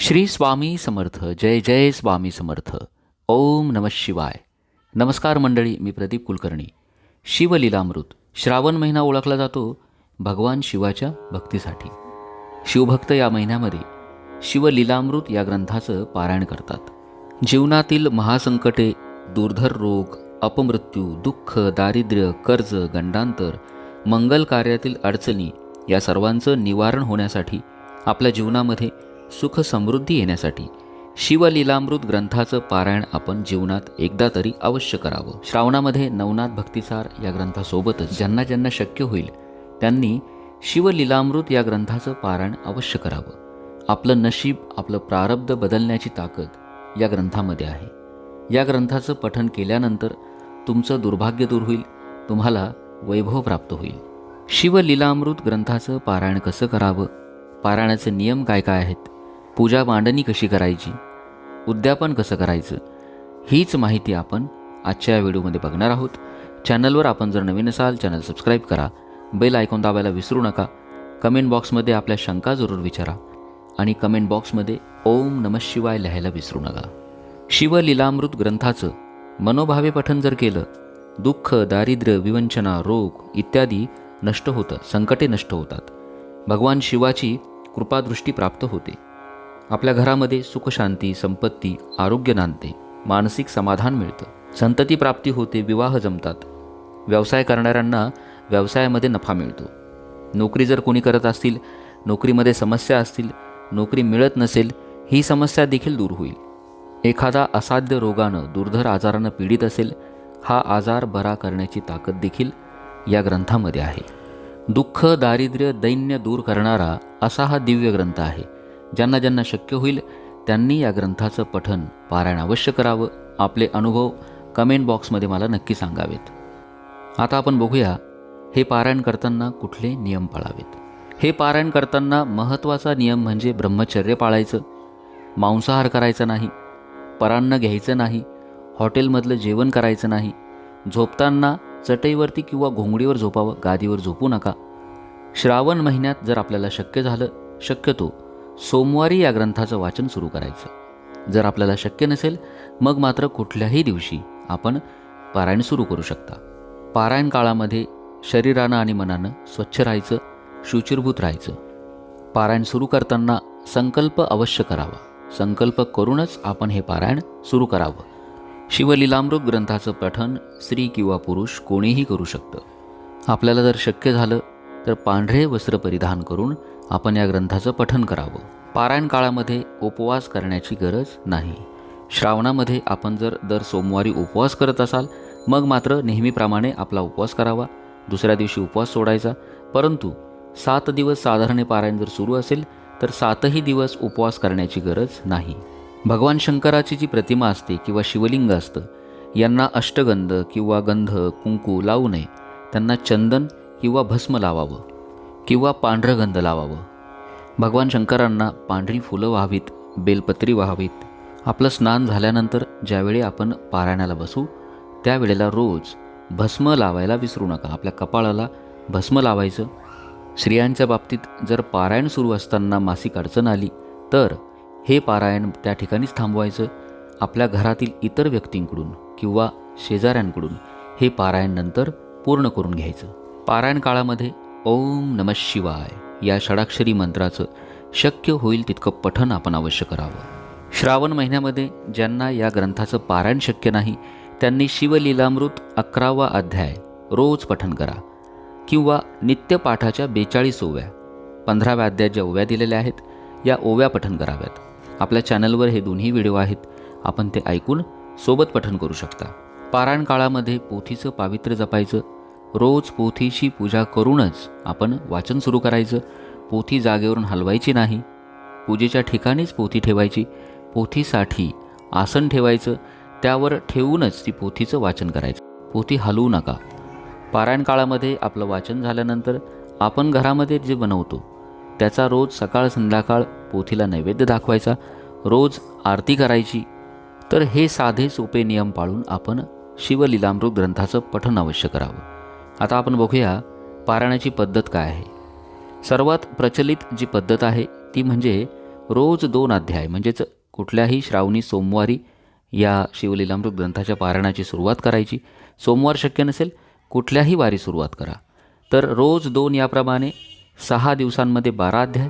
श्री स्वामी समर्थ जय जय स्वामी समर्थ ओम नम शिवाय. नमस्कार मंडळी मी प्रदीप कुलकर्णी. शिवलीलामृत श्रावण महिना ओळखला जातो भगवान शिवाच्या भक्तीसाठी. शिवभक्त या महिन्यामध्ये शिवलीलामृत या ग्रंथाचं पारायण करतात. जीवनातील महासंकटे दुर्धर रोग अपमृत्यू दुःख दारिद्र्य कर्ज गंडांतर मंगल कार्यातील अडचणी या सर्वांचं निवारण होण्यासाठी आपल्या जीवनामध्ये सुख समृद्धी येण्यासाठी शिवलीलामृत ग्रंथाचं पारायण आपण जीवनात एकदा तरी अवश्य करावं. श्रावणामध्ये नवनाथ भक्तिसार या ग्रंथासोबतच ज्यांना ज्यांना शक्य होईल त्यांनी शिवलीलामृत या ग्रंथाचं पारायण अवश्य करावं. आपलं नशीब आपलं प्रारब्ध बदलण्याची ताकद या ग्रंथामध्ये आहे. या ग्रंथाचं पठन केल्यानंतर तुमचं दुर्भाग्य दूर होईल तुम्हाला वैभव प्राप्त होईल. शिवलीलामृत ग्रंथाचं पारायण कसं करावं? पारायणाचे नियम काय काय आहेत? पूजा मांडणी कशी करायची? उद्यापन कसं करायचं? हीच माहिती आपण आजच्या या व्हिडिओमध्ये बघणार आहोत. चॅनलवर आपण जर नवीन असाल चॅनल सबस्क्राईब करा. बेल आयकॉन दाबायला विसरू नका. कमेंट बॉक्समध्ये आपल्या शंका जरूर विचारा. आणि कमेंट बॉक्समध्ये ओम नम शिवाय लिहायला विसरू नका. शिवलीलामृत ग्रंथाचं मनोभावे पठन जर केलं दुःख दारिद्र्य विवंचना रोग इत्यादी नष्ट होतं संकटे नष्ट होतात. भगवान शिवाची कृपादृष्टी प्राप्त होते. आपल्या घरामध्ये सुखशांती संपत्ती आरोग्य नांदते मानसिक समाधान मिळतं. संतती प्राप्ती होते विवाह जमतात. व्यवसाय करणाऱ्यांना व्यवसायामध्ये नफा मिळतो. नोकरी जर कोणी करत असतील नोकरीमध्ये समस्या असतील नोकरी मिळत नसेल ही समस्या देखील दूर होईल. एखादा असाध्य रोगानं दुर्धर आजारानं पीडित असेल हा आजार बरा करण्याची ताकद देखील या ग्रंथामध्ये आहे. दुःख दारिद्र्य दैन्य दूर करणारा असा हा दिव्य ग्रंथ आहे. ज्यांना ज्यांना शक्य होईल त्यांनी या ग्रंथाचं पठन पारायण अवश्य करावं. आपले अनुभव कमेंट बॉक्समध्ये मला नक्की सांगावेत. आता आपण बघूया हे पारायण करताना कुठले नियम पाळावेत? हे पारायण करताना महत्त्वाचा नियम म्हणजे ब्रह्मचर्य पाळायचं. मांसाहार करायचा नाही परान्न घ्यायचं नाही हॉटेलमधलं जेवण करायचं नाही झोपताना चटईवरती किंवा घोंगडीवर झोपावं गादीवर झोपू नका. श्रावण महिन्यात जर आपल्याला शक्य झालं शक्यतो सोमवारी या ग्रंथाचं वाचन सुरू करायचं. जर आपल्याला शक्य नसेल मग मात्र कुठल्याही दिवशी आपण पारायण सुरू करू शकता. पारायण काळामध्ये शरीरानं आणि मनानं स्वच्छ राहायचं शुचिरभूत राहायचं. पारायण सुरू करताना संकल्प अवश्य करावा. संकल्प करूनच आपण हे पारायण सुरू करावं. शिवलीलामृत ग्रंथाचं पठन स्त्री किंवा पुरुष कोणीही करू शकतं. आपल्याला जर शक्य झालं तर पांढरे वस्त्र परिधान करून आपण या ग्रंथाचं पठन करावं. पारायण काळामध्ये उपवास करण्याची गरज नाही. श्रावणामध्ये आपण जर दर सोमवारी उपवास करत असाल मग मात्र नेहमीप्रमाणे आपला उपवास करावा. दुसऱ्या दिवशी उपवास सोडायचा. परंतु सात दिवस साधारण पारायण जर सुरू असेल तर सातही दिवस उपवास करण्याची गरज नाही. भगवान शंकराची जी प्रतिमा असते किंवा शिवलिंग असतं यांना अष्टगंध किंवा गंध कुंकू लावू नये. त्यांना चंदन किंवा भस्म लावावं. किंवा पांढरं गंध लावावं. भगवान शंकरांना पांढरी फुलं व्हावीत बेलपत्री व्हावीत. आपलं स्नान झाल्यानंतर ज्यावेळी आपण पारायणाला बसू त्यावेळेला रोज भस्म लावायला विसरू नका. आपल्या कपाळाला भस्म लावायचं. स्त्रियांच्या बाबतीत जर पारायण सुरू असताना मासिक अडचण आली तर हे पारायण त्या ठिकाणीच थांबवायचं. आपल्या घरातील इतर व्यक्तींकडून किंवा शेजाऱ्यांकडून हे पारायण नंतर पूर्ण करून घ्यायचं. पारायण काळामध्ये ओम नम शिवाय. या षडाक्षरी मंत्राचं शक्य होईल तितकं पठन आपण अवश्य करावं. श्रावण महिन्यामध्ये ज्यांना या ग्रंथाचं पारायण शक्य नाही त्यांनी शिवलीलामृत अकरावा अध्याय रोज पठन करा. किंवा नित्यपाठाच्या बेचाळीस ओव्या पंधराव्या अध्यायात ज्या ओव्या दिलेल्या आहेत या ओव्या पठन कराव्यात. आपल्या चॅनलवर हे दोन्ही व्हिडिओ आहेत आपण ते ऐकून सोबत पठन करू शकता. पारायण काळामध्ये पोथीचं पावित्र्य जपायचं रोज पोथीची पूजा करूनच आपण वाचन सुरू करायचं. पोथी जागेवरून हलवायची नाही. पूजेच्या ठिकाणीच पोथी ठेवायची. पोथीसाठी आसन ठेवायचं. त्यावर ठेवूनच ती पोथीचं वाचन करायचं. पोथी हलवू नका. पारायण काळामध्ये आपलं वाचन झाल्यानंतर आपण घरामध्ये जे बनवतो त्याचा रोज सकाळ संध्याकाळ पोथीला नैवेद्य दाखवायचा. रोज आरती करायची. तर हे साधे सोपे नियम पाळून आपण शिवलीलामृत ग्रंथाचं पठण अवश्य करावं. आता आपण बघूया पारायणाची पद्धत काय आहे. सर्वात प्रचलित जी पद्धत आहे ती म्हणजे रोज दोन अध्याय म्हणजेच कुठल्याही श्रावणी सोमवारी या शिवलीलामृत ग्रंथाच्या पारायणाची सुरुवात करायची. सोमवार शक्य नसेल कुठल्याही वारी सुरुवात करा. तर रोज दोन याप्रमाणे सहा दिवसांमध्ये बारा अध्याय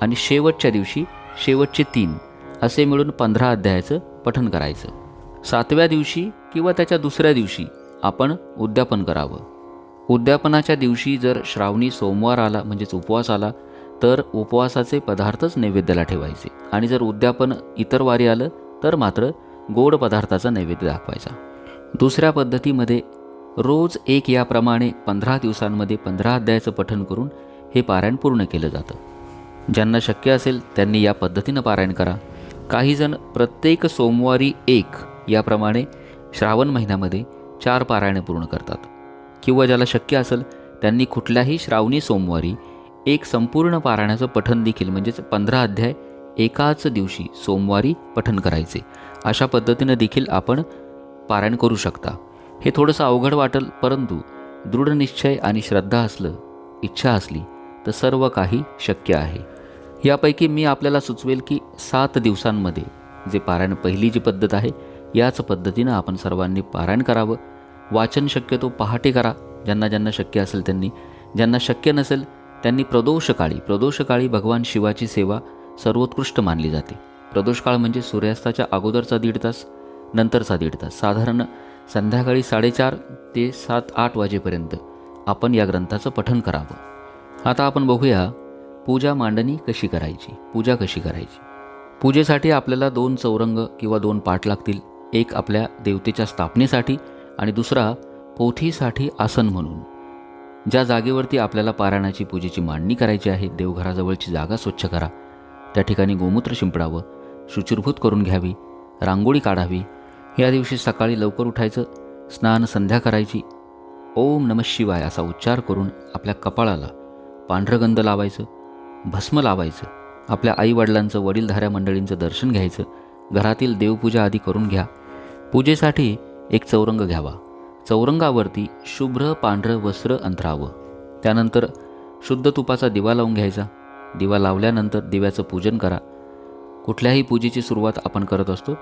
आणि शेवटच्या दिवशी शेवटचे तीन असे मिळून पंधरा अध्यायाचं पठण करायचं. सातव्या दिवशी किंवा त्याच्या दुसऱ्या दिवशी आपण उद्यापन करावं. उद्यापनाच्या दिवशी जर श्रावणी सोमवार आला म्हणजेच उपवास आला तर उपवासाचे पदार्थच नैवेद्याला ठेवायचे. आणि जर उद्यापन इतर वारी आलं तर मात्र गोड पदार्थाचा नैवेद्य दाखवायचा. दुसऱ्या पद्धतीमध्ये रोज एक याप्रमाणे पंधरा दिवसांमध्ये पंधरा अध्यायाचं पठण करून हे पारायण पूर्ण केलं जातं. ज्यांना शक्य असेल त्यांनी या पद्धतीनं पारायण करा. काहीजण प्रत्येक सोमवारी एक याप्रमाणे श्रावण महिन्यामध्ये चार पारायणे पूर्ण करतात. किंवा ज्याला शक्य असेल त्यांनी कुठल्याही श्रावणी सोमवारी एक संपूर्ण पारायणाचं पठण देखील म्हणजेच पंधरा अध्याय एकाच दिवशी सोमवारी पठण करायचे. अशा पद्धतीनं देखील आपण पारायण करू शकता. हे थोडंसं अवघड वाटेल परंतु दृढ निश्चय आणि श्रद्धा असलं इच्छा असली तर सर्व काही शक्य आहे. यापैकी मी आपल्याला सुचवेल की सात दिवसांमध्ये जे पारायण पहिली जी पद्धत आहे याच पद्धतीनं आपण सर्वांनी पारायण करावं. वाचन शक्यतो पहाटे करा ज्यांना ज्यांना शक्य असेल त्यांनी. ज्यांना शक्य नसेल त्यांनी प्रदोषकाळी प्रदोषकाळी भगवान शिवाची सेवा सर्वोत्कृष्ट मानली जाते. प्रदोषकाळ म्हणजे सूर्यास्ताच्या अगोदरचा दीड तास नंतरचा दीड तास. साधारण संध्याकाळी साडेचार ते सात आठ वाजेपर्यंत आपण या ग्रंथाचं पठन करावं. आता आपण बघूया पूजा मांडणी कशी करायची? पूजा कशी करायची? पूजेसाठी आपल्याला दोन चौरंग किंवा दोन पाठ लागतील. एक आपल्या देवतेच्या स्थापनेसाठी आणि दुसरा पोथीसाठी आसन म्हणून. ज्या जागेवरती आपल्याला पारायणाची पूजेची मांडणी करायची आहे देवघराजवळची जागा स्वच्छ करा. त्या ठिकाणी गोमूत्र शिंपडावं शुचिरभूत करून घ्यावी रांगोळी काढावी. या दिवशी सकाळी लवकर उठायचं स्नान संध्या करायची. ओम नम शिवाय असा उच्चार करून आपल्या कपाळाला पांढरगंध लावायचं भस्म लावायचं. आपल्या आईवडिलांचं वडीलधाऱ्या मंडळींचं दर्शन घ्यायचं. घरातील देवपूजा आदी करून घ्या. पूजेसाठी एक चौरंग घ्यावा. चौरंगावरती शुभ्र पांढरं वस्त्र अंतरावं. त्यानंतर शुद्ध तुपाचा दिवा लावून घ्यायचा. दिवा लावल्यानंतर दिव्याचं पूजन करा. कुठल्याही पूजेची सुरुवात आपण करत असतो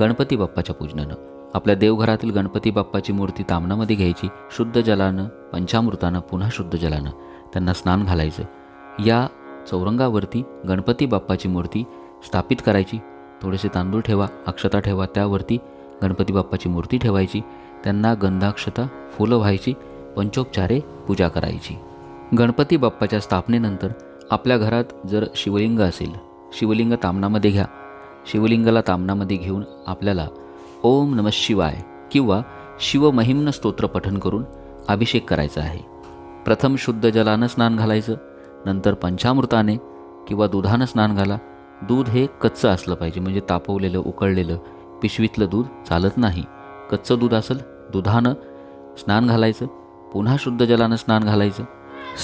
गणपती बाप्पाच्या पूजनानं. आपल्या देवघरातील गणपती बाप्पाची मूर्ती तामणामध्ये घ्यायची शुद्ध जलानं पंचामृतानं पुन्हा शुद्ध जलानं. त्यांना स्नान घालायचं. या चौरंगावरती गणपती बाप्पाची मूर्ती स्थापित करायची. थोडेसे तांदूळ ठेवा अक्षता ठेवा त्यावरती गणपती बाप्पाची मूर्ती ठेवायची त्यांना गंधाक्षता फुलं व्हायची पंचोपचारे पूजा करायची. गणपती बाप्पाच्या स्थापनेनंतर आपल्या घरात जर शिवलिंग असेल शिवलिंग तामणामध्ये घ्या. शिवलिंगाला तामणामध्ये घेऊन आपल्याला ओम नम शिवाय किंवा शिवमहिम्न स्तोत्र पठण करून अभिषेक करायचा आहे. प्रथम शुद्ध जलानं स्नान घालायचं नंतर पंचामृताने किंवा दुधानं स्नान घाला. दूध हे कच्चं असलं पाहिजे म्हणजे तापवलेलं उकळलेलं पिशवीतलं दूध चालत नाही. कच्चं दूध असेल दुधानं स्नान घालायचं पुन्हा शुद्ध जलानं स्नान घालायचं.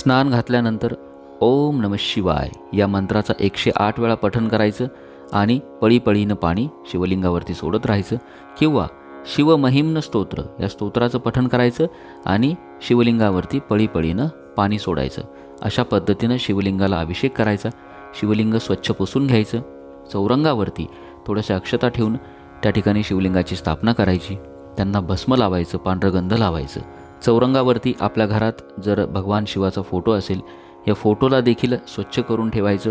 स्नान घातल्यानंतर ओम नम शिवाय या मंत्राचा एकशे आठ वेळा पठण करायचं आणि पळीपळीनं पाणी शिवलिंगावरती सोडत राहायचं किंवा शिवमहिम्न स्तोत्र या स्तोत्राचं पठण करायचं आणि शिवलिंगावरती पळीपळीनं पाणी सोडायचं. अशा पद्धतीनं शिवलिंगाला अभिषेक करायचा शिवलिंग स्वच्छ पुसून घ्यायचं. चौरंगावरती थोड्याशा अक्षता ठेवून त्या ठिकाणी शिवलिंगाची स्थापना करायची. त्यांना भस्म लावायचं पांढरगंध लावायचं. चौरंगावरती आपल्या घरात जर भगवान शिवाचा फोटो असेल या फोटोला देखील स्वच्छ करून ठेवायचं.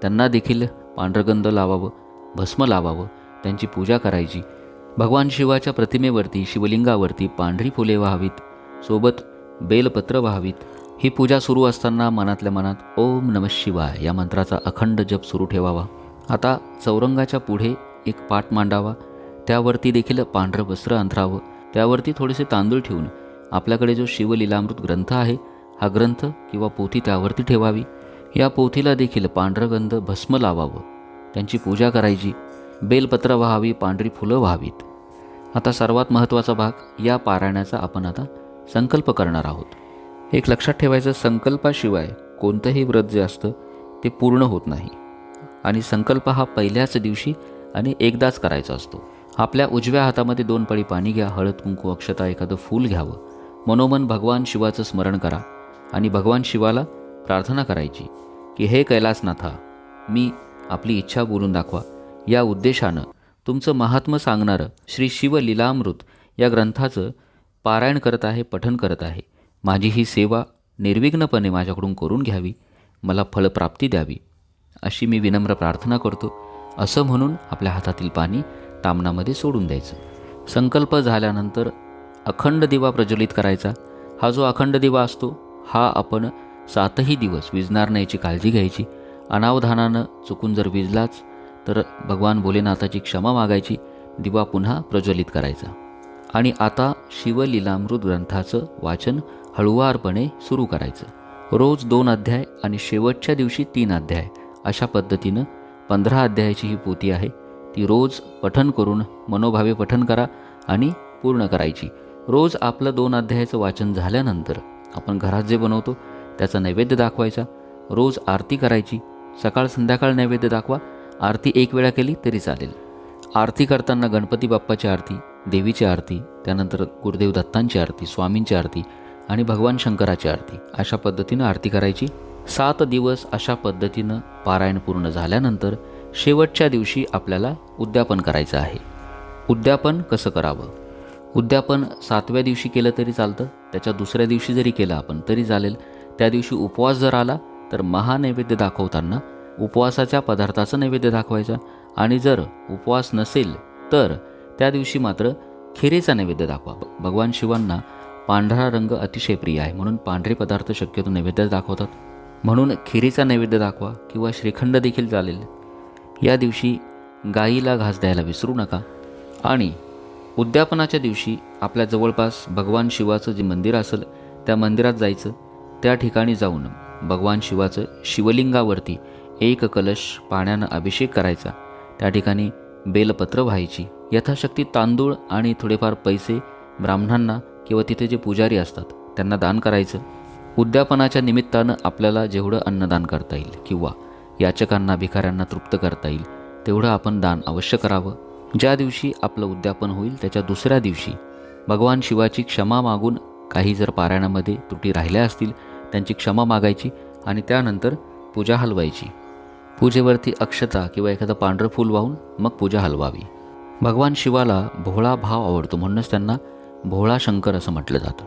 त्यांना देखील पांढरगंध लावावं भस्म लावावं त्यांची पूजा करायची. भगवान शिवाच्या प्रतिमेवरती शिवलिंगावरती पांढरी फुले व्हावीत सोबत बेलपत्र व्हावीत. ही पूजा सुरू असताना मनातल्या मनात ओम नम शिवाय या मंत्राचा अखंड जप सुरू ठेवावा. आता चौरंगाच्या पुढे एक पाठ मांडावा. त्यावरती देखील पांढरं वस्त्र अंथरावं त्यावरती थोडेसे तांदूळ ठेवून आपल्याकडे जो शिवलीलामृत ग्रंथ आहे हा ग्रंथ किंवा पोथी त्यावरती ठेवावी. या पोथीला देखील पांढरगंध भस्म लावावं. त्यांची पूजा करायची. बेलपत्र व्हावी पांढरी फुलं व्हावीत. आता सर्वात महत्त्वाचा भाग या पारायणाचा आपण आता संकल्प करणार आहोत. एक लक्षात ठेवायचं संकल्पाशिवाय कोणतंही व्रत जे असतं ते पूर्ण होत नाही. आणि संकल्प हा पहिल्याच दिवशी आणि एकदाच करायचा असतो. आपल्या उजव्या हातामध्ये दोन पळी पाणी घ्या हळद कुंकू अक्षता एखादं फूल घ्यावं. मनोमन भगवान शिवाचं स्मरण करा आणि भगवान शिवाला प्रार्थना करायची की हे कैलासनाथा मी आपली इच्छा बोलून दाखवा. या उद्देशानं तुमचं महात्म सांगणारं श्री शिव लीलामृत या ग्रंथाचं पारायण करत आहे पठन करत आहे. माझी ही सेवा निर्विघ्नपणे माझ्याकडून करून घ्यावी. मला फळप्राप्ती द्यावी. अशी मी विनम्र प्रार्थना करतो. असं म्हणून आपल्या हातातील पाणी तामणामध्ये सोडून द्यायचं. संकल्प झाल्यानंतर अखंड दिवा प्रज्वलित करायचा. हा जो अखंड दिवा असतो हा आपण सातही दिवस विजणार नाही याची काळजी घ्यायची. अनावधानानं चुकून जर विजलाच तर भगवान भोलेनाथाची क्षमा मागायची दिवा पुन्हा प्रज्वलित करायचा. आणि आता शिवलीलामृत ग्रंथाचं वाचन हळुवारपणे सुरू करायचं. रोज दोन अध्याय आणि शेवटच्या दिवशी तीन अध्याय अशा पद्धतीनं पंधरा अध्यायाची ही पोथी आहे. ती रोज पठन करून मनोभावे पठन करा आणि पूर्ण करायची. रोज आपलं दोन अध्यायाचं वाचन झाल्यानंतर आपण घरात जे बनवतो त्याचा नैवेद्य दाखवायचा. रोज आरती करायची. सकाळ संध्याकाळ नैवेद्य दाखवा. आरती एक वेळा केली तरी चालेल. आरती करताना गणपती बाप्पाची आरती देवीची आरती त्यानंतर गुरुदेव दत्तांची आरती स्वामींची आरती आणि भगवान शंकराची आरती. अशा पद्धतीनं आरती करायची. सात दिवस अशा पद्धतीनं पारायण पूर्ण झाल्यानंतर शेवटच्या दिवशी आपल्याला उद्यापन करायचं आहे. उद्यापन कसं करावं? उद्यापन सातव्या दिवशी केलं तरी चालतं त्याच्या दुसऱ्या दिवशी जरी केलं आपण तरी चालेल. त्या दिवशी उपवास जर आला तर महानैवेद्य दाखवताना उपवासाच्या पदार्थाचं नैवेद्य दाखवायचा. आणि जर उपवास नसेल तर त्या दिवशी मात्र खिरेचा नैवेद्य दाखवा. भगवान शिवांना पांढरा रंग अतिशय प्रिय आहे. म्हणून पांढरे पदार्थ शक्यतो नैवेद्य दाखवतात. म्हणून खिरीचा नैवेद्य दाखवा किंवा श्रीखंड देखील चालेल. या दिवशी गाईला घास द्यायला विसरू नका आणि उद्यापनाच्या दिवशी आपल्या जवळपास भगवान शिवाचं जे मंदिर असेल त्या मंदिरात जायचं. त्या ठिकाणी जाऊन भगवान शिवाचं शिवलिंगावरती एक कलश पाण्यानं अभिषेक करायचा. त्या ठिकाणी बेलपत्र व्हायची. यथाशक्ती तांदूळ आणि थोडेफार पैसे ब्राह्मणांना किंवा तिथे जे पुजारी असतात त्यांना दान करायचं. उद्यापनाच्या निमित्तानं आपल्याला जेवढं अन्नदान करता येईल किंवा याचकांना भिकाऱ्यांना तृप्त करता येईल. तेवढं आपण दान अवश्य करावं. ज्या दिवशी आपलं उद्यापन होईल त्याच्या दुसऱ्या दिवशी भगवान शिवाची क्षमा मागून काही जर पारायणामध्ये त्रुटी राहिल्या असतील त्यांची क्षमा मागायची आणि त्यानंतर पूजा हलवायची. पूजेवरती अक्षता किंवा एखादं पांढरं फूल वाहून मग पूजा हलवावी. भगवान शिवाला भोळा भाव आवडतो म्हणूनच त्यांना भोळा शंकर असं म्हटलं जातं.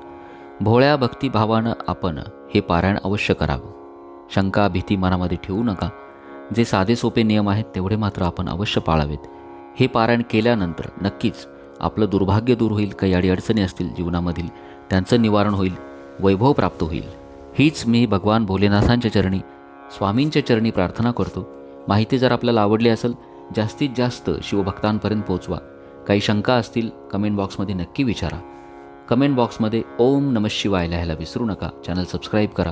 भोळ्या भक्तिभावानं आपण हे पारायण अवश्य करावं. शंका भीती मनामध्ये ठेवू नका. जे साधे सोपे नियम आहेत तेवढे मात्र आपण अवश्य पाळावेत. हे पारायण केल्यानंतर नक्कीच आपलं दुर्भाग्य दूर होईल काही अडीअडचणी असतील जीवनामधील त्यांचं निवारण होईल वैभव प्राप्त होईल. हीच मी भगवान भोलेनाथांच्या चरणी स्वामींच्या चरणी प्रार्थना करतो. माहिती जर आपल्याला आवडली असेल जास्तीत जास्त शिवभक्तांपर्यंत पोहोचवा. काही शंका असतील कमेंट बॉक्समध्ये नक्की विचारा. कमेंट बॉक्समध्ये ओम नमः शिवाय लिहायला विसरू नका. चॅनल सबस्क्राईब करा.